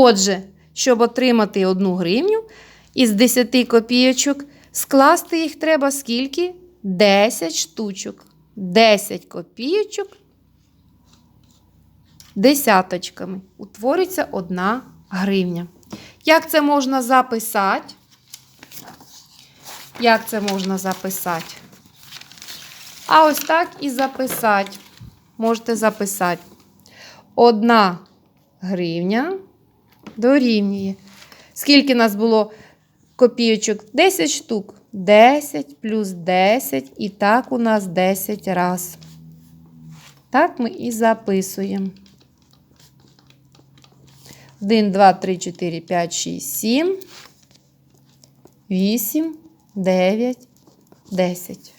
Отже, щоб отримати 1 гривню із 10 копійочок, скласти їх треба скільки? 10 штучок. 10 копійочок десяточками. Утворюється 1 гривня. Як це можна записати? Як це можна записати? А ось так і записати. Можете записати. Одна гривня дорівнює. Скільки нас було копійочок? 10 штук. 10 плюс 10. І так у нас 10 раз. Так ми і записуємо. 1, 2, 3, 4, 5, 6, 7, 8, 9, 10.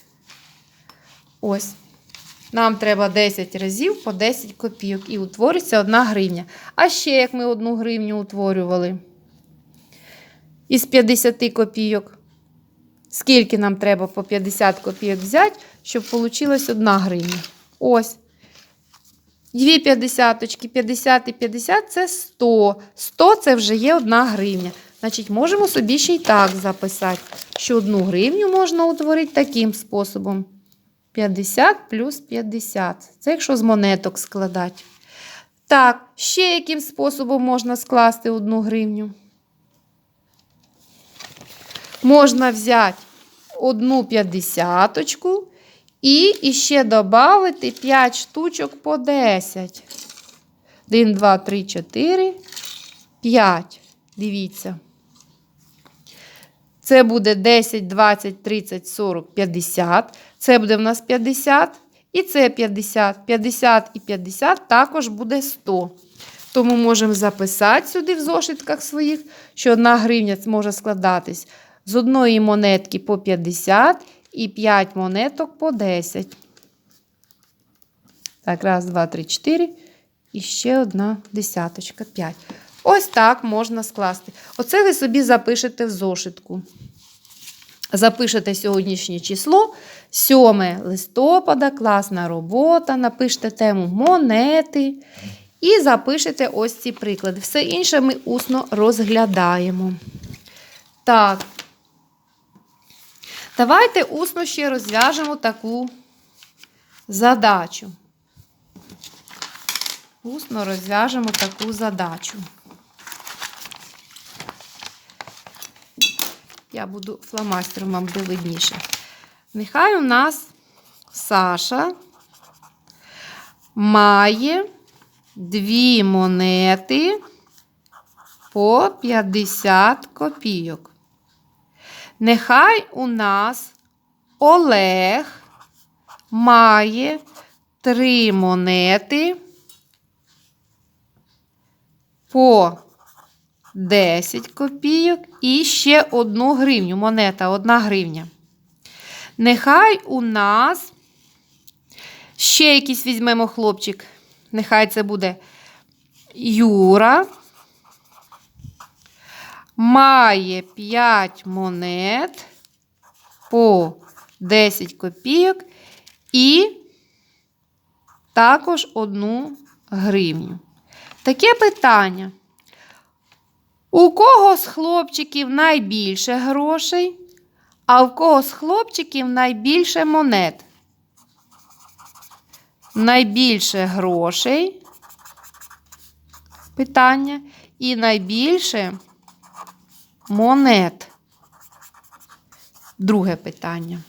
Ось. Нам треба 10 разів по 10 копійок і утвориться 1 гривня. А ще як ми 1 гривню утворювали із 50 копійок. Скільки нам треба по 50 копійок взяти, щоб вийшло 1 гривня? Ось. Дві п'ятдесяточки, 50 і 50 це 100. 100 це вже є 1 гривня. Значить, можемо собі ще й так записати, що 1 гривню можна утворити таким способом. 50 плюс 50. Це якщо з монеток складати. Так, ще яким способом можна скласти 1 гривню? Можна взяти одну п'ятдесяточку і ще додати 5 штучок по 10. 1, 2, 3, 4, 5. Дивіться. Це буде 10, 20, 30, 40, 50. Це буде в нас 50. І це 50. 50 і 50 також буде 100. Тому можемо записати сюди в зошитках своїх, що 1 гривня може складатись з одної монетки по 50 і 5 монеток по 10. Так, раз, два, три, чотири. І ще одна десяточка. 5. Ось так можна скласти. Оце ви собі запишете в зошитку. Запишете сьогоднішнє число, 7 листопада, класна робота. Напишете тему монети. І запишете ось ці приклади. Все інше ми усно розглядаємо. Так. Давайте усно ще розв'яжемо таку задачу. Усно розв'яжемо таку задачу. Я буду фломастером вам буде видніше. Нехай у нас Саша має дві монети по 50 копійок. Нехай у нас Олег має три монети по 10 копійок і ще одну гривню. Монета, одна гривня. Нехай у нас ще якийсь візьмемо хлопчик. Нехай це буде Юра. Має 5 монет по 10 копійок і також одну гривню. Таке питання. У кого з хлопчиків найбільше грошей, а у кого з хлопчиків найбільше монет? Найбільше грошей. Питання. І найбільше монет. Друге питання.